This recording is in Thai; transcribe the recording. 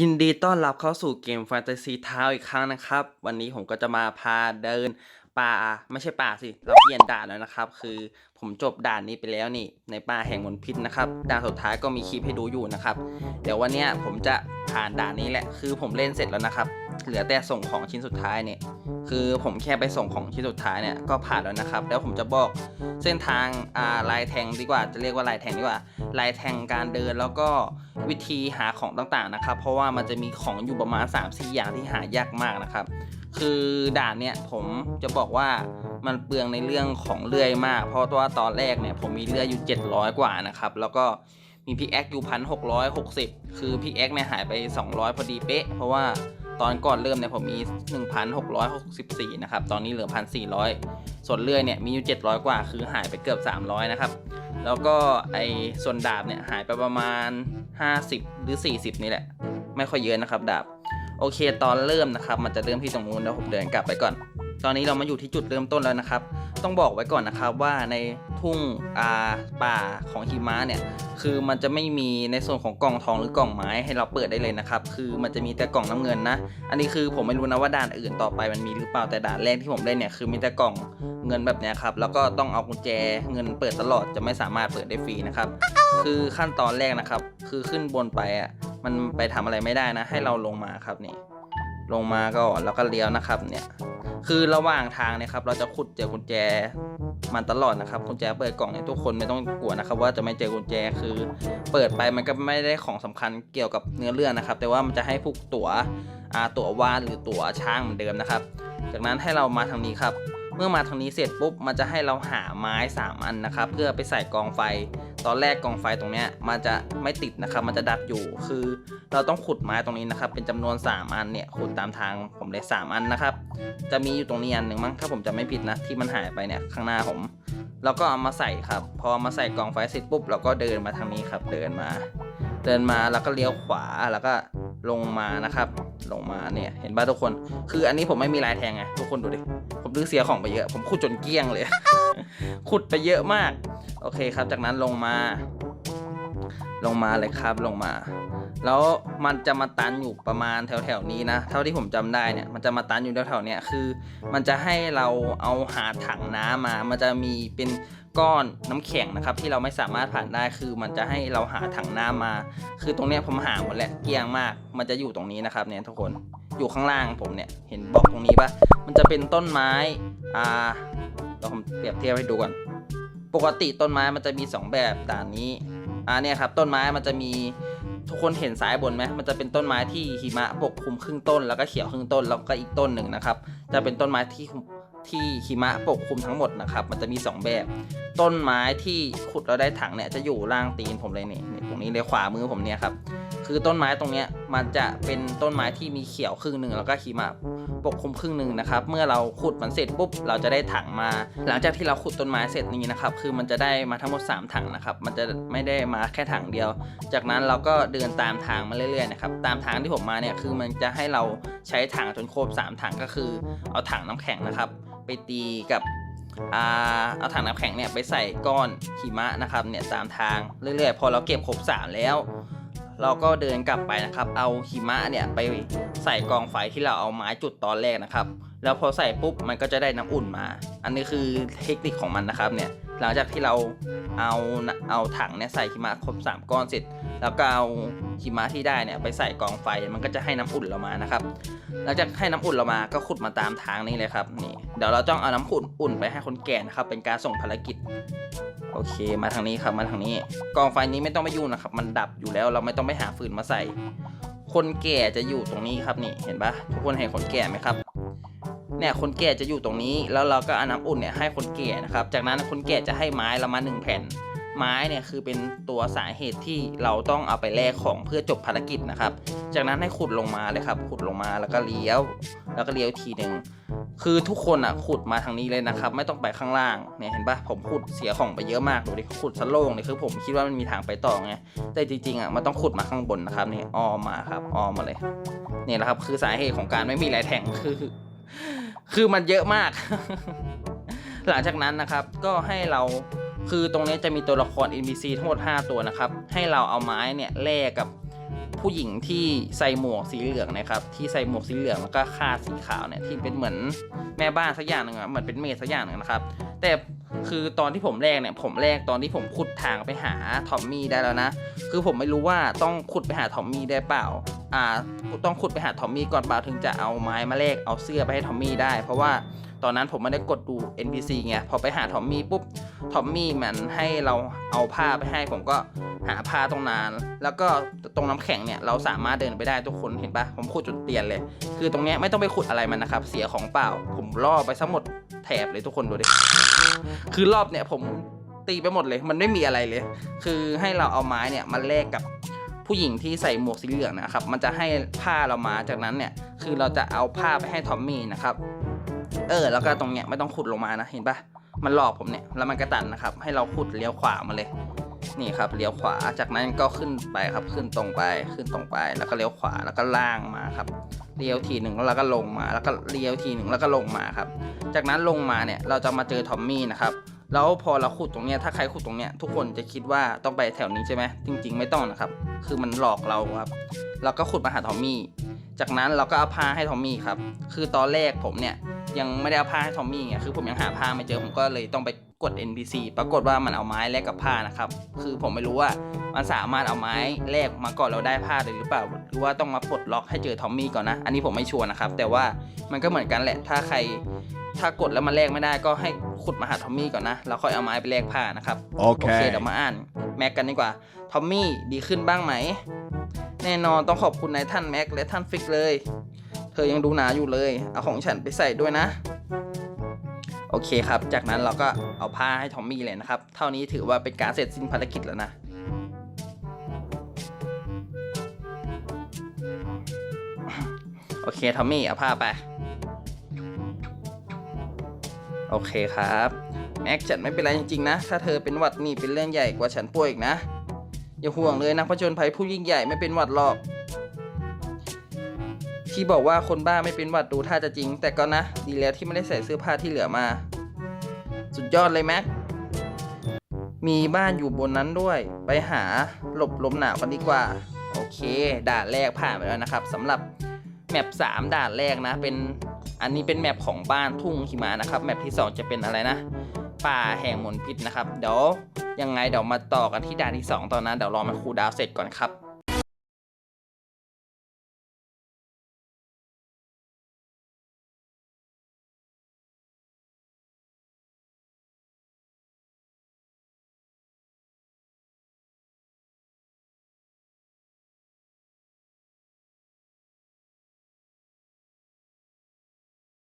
ยินดีต้อนรับเข้าสู่เกมแฟนตาซีเท้าอีกครั้งนะครับ วันนี้ผมก็จะมาพาเดินป่าไม่ใช่ป่าสิ เราเปลี่ยนด่านแล้วนะครับ คือผมจบด่านนี้ไปแล้วนี่ ในป่าแห่งมนพิษนะครับด่านสุดท้ายก็มีคลิปให้ดูอยู่นะครับ เดี๋ยววันนี้ผมจะผ่านด่านนี้แหละ คือผมเล่นเสร็จแล้วนะครับ เหลือแต่ส่งของชิ้นสุดท้ายเนี่ย คือผมแค่ไปส่งของชิ้นสุดท้ายเนี่ยก็ผ่านแล้วนะครับ แล้วผมจะบอกเส้นทางอ่าลายแทงดีกว่า จะเรียกว่าลายแทงดีกว่าลายแทงการเดินแล้วก็ วิธีหาของต่างๆนะครับ เพราะว่ามันจะมีของอยู่ประมาณ 3-4 อย่างที่หายากมากนะครับ คือด่านเนี่ยผมจะบอกว่ามันเปลืองในเรื่องของเลื่อยมาก เพราะว่าตอนแรกเนี่ยผมมีเลื่อยอยู่ 700 กว่านะครับ แล้วก็มีพิกแอคอยู่พันหกร้อยหกสิบคือพิกแอคเนี่ยหายไป 200 พอดีเป๊ะ เพราะว่าตอนก่อนเริ่มเนี่ยผมมี 1,664 นะครับ ตอนนี้เหลือ 1,400 ส่วนเลื่อยเนี่ยมีอยู่ 700 กว่า คือหายไปเกือบ 300 นะครับ แล้วก็ไอ้ส่วนดาบเนี่ยหายไปประมาณ 50 หรือ 40 นี่แหละ ไม่ค่อยเยอะนะครับดาบ โอเค ตอนเริ่มนะครับ มันจะเริ่มที่ตรงนู้นแล้วผมเดินกลับไปก่อน ตอนนี้เรามาอยู่ที่จุดเริ่มต้นแล้วนะครับ ต้องบอกไว้ก่อนนะครับว่าในทุ่งอาป่าของหิมะเนี่ย คือมันจะไม่มีในส่วนของกล่องทองหรือกล่องไม้ให้เราเปิดได้เลยนะครับ คือมันจะมีแต่กล่องน้ำเงินนะ อันนี้คือผมไม่รู้นะว่าด่านอื่นต่อไปมันมีหรือเปล่าแต่ด่านแรกที่ผมได้เนี่ยคือมีแต่กล่องเงินแบบนี้ครับ แล้วก็ต้องเอากุญแจเงินเปิดตลอดจะไม่สามารถเปิดได้ฟรีนะครับ คือขั้นตอนแรกนะครับ คือขึ้นบนไปอะ มันไปทำอะไรไม่ได้นะ ให้เราลงมาครับนี่ ลงมาก็แล้วก็เลี้ยวนะครับเนี่ย คือระหว่างทางเนี่ยครับเราจะขุดเจอกุญแจมันตลอดนะครับกุญแจเปิดกล่องเนี่ยทุกคนไม่ต้องกลัวนะครับว่าจะไม่เจอกุญแจคือเปิดไปมันก็ไม่ได้ของสำคัญเกี่ยวกับเนื้อเรื่องนะครับ แต่ว่ามันจะให้พวกตั๋วอาตั๋ววานหรือตั๋วช้างเหมือนเดิมนะครับ จากนั้นให้เรามาทางนี้ครับเมื่อมาทางนี้เสร็จปุ๊บมันจะให้เราหาไม้ 3 อันนะครับ เพื่อไปใส่กองไฟ ตอนแรกกองไฟตรงเนี้ยมันจะไม่ติดนะครับ มันจะดับอยู่คือ เราต้องขุดไม้ตรงนี้นะครับ เป็นจำนวน 3 อันเนี่ยขุดตามทางผมเลย 3 อันนะครับ จะมีอยู่ตรงนี้อันหนึ่งมั้งถ้าผมจะไม่ผิดนะที่มันหายไปเนี่ยข้างหน้าผม แล้วก็เอามาใส่ครับ พอมาใส่กล่องไฟเสร็จปุ๊บเราก็เดินมาทางนี้ครับ เดินมา เดินมาแล้วก็เลี้ยวขวาแล้วก็ลงมานะครับ ลงมาเนี่ย เห็นป่ะทุกคน คืออันนี้ผมไม่มีลายแทงไงทุกคนดูดิผมดื้อเสียของไปเยอะ ผมขุดจนเกลี้ยงเลย ขุดไปเยอะมาก โอเคครับ จากนั้นลงมา ลงมาเลยครับลงมา แล้วมันจะมาตันอยู่ประมาณแถวๆนี้นะ เท่าที่ผมจำได้เนี่ย มันจะมาตันอยู่แถวๆเนี้ยคือ มันจะให้เราเอาหาถังน้ำมา มันจะมีเป็นก้อนน้ำแข็งนะครับ ที่เราไม่สามารถผ่านได้คือ มันจะให้เราหาถังน้ำมา คือตรงเนี้ยผมหาหมดแล้วเกลี้ยงมาก มันจะอยู่ตรงนี้นะครับเนี่ยทุกคนอยู่ข้างล่างผมเนี่ยเห็นบอกตรงนี้ปะมันจะเป็นต้นไม้อ่าเราผมเปรียบเทียบให้ดูก่อนปกติต้นไม้มันจะมี 2 แบบด่านนี้อ่าเนี่ยครับต้นไม้มันจะมี ทุกคนเห็นสายบนไหมมันจะเป็นต้นไม้ที่หิมะปกคลุมครึ่งต้น แล้วก็เขียวครึ่งต้นแล้วก็อีกต้นหนึ่งนะครับ จะเป็นต้นไม้ที่ที่หิมะปกคลุมทั้งหมดนะครับ มันจะมี 2 แบบ ต้นไม้ที่ขุดเราได้ถังเนี่ยจะอยู่ล่างตีนผมเลยนี่นี่ตรงนี้เลยขวามือผมเนี่ยครับ คือต้นไม้ตรงนี้มันจะเป็นต้นไม้ที่มีเขียวครึ่งหนึ่งแล้วก็หิมะปกคลุมครึ่งหนึ่งนะครับ เมื่อเราขุดมันเสร็จปุ๊บเราจะได้ถังมา หลังจากที่เราขุดต้นไม้เสร็จนี้นะครับคือมันจะได้มาทั้งหมด 3 ถังนะครับ มันจะไม่ได้มาแค่ถังเดียว จากนั้นเราก็เดินตามทางมาเรื่อยๆนะครับตามทางที่ผมมาเนี่ยคือมันจะให้เราใช้ถังจนครบ3ถังก็คือ เอาถังน้ำแข็งนะครับ ไปตีกับอเอาถังน้ำแข็งเนี่ยไปใส่ก้อนหิมะนะครับเนี่ยตามทางเรื่อยๆ พอเราเก็บครบสามแล้ว เราก็เดินกลับไปนะครับ เอาหิมะเนี่ยไปใส่กองไฟที่เราเอาไม้จุดตอนแรกนะครับ แล้วพอใส่ปุ๊บมันก็จะได้น้ำอุ่นมา อันนี้คือเทคนิคของมันนะครับเนี่ย หลังจากที่เราเอาเอาถังเนี่ยใส่หิมะครบ 3 ก้อนเสร็จ แล้วก็เอาหิมะที่ได้เนี่ยไปใส่กองไฟมันก็จะให้น้ำอุ่นเรามานะครับ หลังจากให้น้ำอุ่นเรามาก็ขุดมาตามทางนี้เลยครับนี่ ดี๋ยวเราต้องเอาน้ำอุ่นอุ่นไปให้คนแก่นะครับ เป็นการส่งภารกิจ โอเค มาทางนี้ครับมาทางนี้ กองไฟนี้ไม่ต้องไปยุ่งนะครับ มันดับอยู่แล้วเราไม่ต้องไปหาฟืนมาใส่ คนแก่จะอยู่ตรงนี้ครับนี่เห็นปะทุกคนเห็นคนแก่ไหมครับเนี่ยคนแก่จะอยู่ตรงนี้ แล้วเราก็เอาน้ำอุ่นเนี่ยให้คนแก่นะครับ จากนั้นคนแก่จะให้ไม้เรามาหนึ่งแผ่น ไม้เนี่ยคือเป็นตัวสาเหตุที่เราต้องเอาไปแลกของเพื่อจบภารกิจนะครับ จากนั้นให้ขุดลงมาเลยครับ ขุดลงมาแล้วก็เลี้ยว แล้วก็เลี้ยวทีหนึ่ง คือทุกคนอะขุดมาทางนี้เลยนะครับ ไม่ต้องไปข้างล่างเนี่ยเห็นปะผมขุดเสียของไปเยอะมากดูดิขุดสโล่งเลยคือผมคิดว่ามันมีทางไปต่อไงแต่จริงๆอะมันต้องขุดมาข้างบนนะครับนี่อ้อมมาครับอ้อมมาเลยเนี่ยแหละครับ คือสาเหตุของการไม่มีแรงแทงคือ คือมันเยอะมาก หลังจากนั้นนะครับก็ให้เราคือตรงนี้จะมีตัวละคร NPC ทั้งหมด 5 ตัวนะครับ ให้เราเอาไม้เนี่ยแลกกับ ผู้หญิงที่ใส่หมวกสีเหลืองนะครับ ที่ใส่หมวกสีเหลืองแล้วก็คาดสีขาวเนี่ยที่เป็นเหมือนแม่บ้านสักอย่างหนึ่งอะเหมือนเป็นเมดสักอย่างหนึ่งนะครับ แต่คือตอนที่ผมแรกเนี่ยผมแรกตอนที่ผมขุดทางไปหาทอมมี่ได้แล้วนะ คือผมไม่รู้ว่าต้องขุดไปหาทอมมี่ได้เปล่าอ่าต้องขุดไปหาทอมมี่ก่อนเปล่าถึงจะเอาไม้มาแลกเอาเสื้อไปให้ทอมมี่ได้ เพราะว่าตอนนั้นผมไม่ได้กดดู NPC ไงพอไปหาทอมมี่ปุ๊บ ทอมมี่มันให้เราเอาผ้าไปให้ผมก็หาผ้าตรงนั้น แล้วก็ตรงน้ำแข็งเนี่ยเราสามารถเดินไปได้ทุกคนเห็นปะผมขุดจุดเตียนเลย คือตรงเนี้ยไม่ต้องไปขุดอะไรมันนะครับ เสียของเปล่า ผมล่อไปทั้งหมดแถบเลยทุกคนดูดิ คือรอบเนี่ยผมตีไปหมดเลย มันไม่มีอะไรเลย คือให้เราเอาไม้เนี่ยมาแลกกับผู้หญิงที่ใส่หมวกสีเหลืองนะครับ มันจะให้ผ้าเรามาจากนั้นเนี่ย คือเราจะเอาผ้าไปให้ทอมมี่นะครับ เออ แล้วก็ตรงเนี้ยไม่ต้องขุดลงมานะ เห็นปะ มันหลอกผมเนี่ยแล้วมันกระตันนะครับ ให้เราขุดเลี้ยวขวามาเลย นี่ครับเลี้ยวขวาจากนั้นก็ขึ้นไปครับขึ้นตรงไปขึ้นตรงไป แล้วก็เลี้ยวขวาแล้วก็ล่างมาครับเลี้ยวทีหนึ่งแล้วก็ลงมา แล้วก็เลี้ยวทีหนึ่งแล้วก็ลงมาครับ จากนั้นลงมาเนี่ยเราจะมาเจอทอมมี่นะครับแล้วพอเราขุดตรงเนี้ยถ้าใครขุดตรงเนี้ยทุกคนจะคิดว่าต้องไปแถวนี้ใช่ไหมจริง ๆ ไม่ต้องนะครับ คือมันหลอกเราครับเราก็ขุดมาหาทอมมี่ จากนั้นเราก็เอาผ้าให้ทอมมี่ครับ คือตอนแรกผมเนี่ย ยังไม่ได้เอาผ้าให้ทอมมี่ไงคือผมยังหาผ้าไม่เจอผมก็เลยต้องไปกด NPC ปรากฏว่ามันเอาไม้แลกกับผ้านะครับ คือผมไม่รู้ว่ามันสามารถเอาไม้แลกมาก่อนเราได้ผ้าเลยหรือเปล่า หรือว่าต้องมาปลดล็อกให้เจอทอมมี่ก่อนนะ อันนี้ผมไม่ชัวร์นะครับ แต่ว่ามันก็เหมือนกันแหละ ถ้าใครถ้ากดแล้วมันแลกไม่ได้ก็ให้ขุดมาหาทอมมี่ก่อนนะแล้วค่อยเอาไม้ไปแลกผ้านะครับ โอเค Okay. เดี๋ยวมาอ่านแม็กกันดีกว่า ทอมมี่ดีขึ้นบ้างไหม แน่นอนต้องขอบคุณนายท่านแม็กและท่านฟิกเลย เธอยังดูหนาอยู่เลย เอาของฉันไปใส่ด้วยนะ โอเคครับ จากนั้นเราก็เอาผ้าให้ทอมมี่เลยนะครับ เท่านี้ถือว่าเป็นการเสร็จสิ้นภารกิจแล้วนะโอเคทอมมี่เอาผ้าไป โอเคครับ แม็กฉันไม่เป็นไรจริงๆนะ ถ้าเธอเป็นหวัดนี่เป็นเรื่องใหญ่กว่าฉันป่วยอีกนะ อย่าห่วงเลยนะผจญภัยผู้ยิ่งใหญ่ไม่เป็นหวัดหรอก ที่บอกว่าคนบ้าไม่เป็นหวัดดูท่าจะจริง แต่ก็นะ ดีแล้วที่ไม่ได้ใส่เสื้อผ้าที่เหลือมา สุดยอดเลยแม็ก มีบ้านอยู่บนนั้นด้วย ไปหาหลบลมหนาวกันดีกว่า โอเค ด่านแรกผ่านไปแล้วนะครับสำหรับแมป3ด่านแรกนะ เป็นอันนี้เป็นแมปของบ้านทุ่งหิมะนะครับแมปที่ 2 จะเป็นอะไรนะ ป่าแห่งมลพิษนะครับ เดี๋ยวยังไงเดี๋ยวมาต่อกันที่ด่านที่ 2 ตอนนั้นเดี๋ยวรอมันคูดาวเสร็จก่อนครับ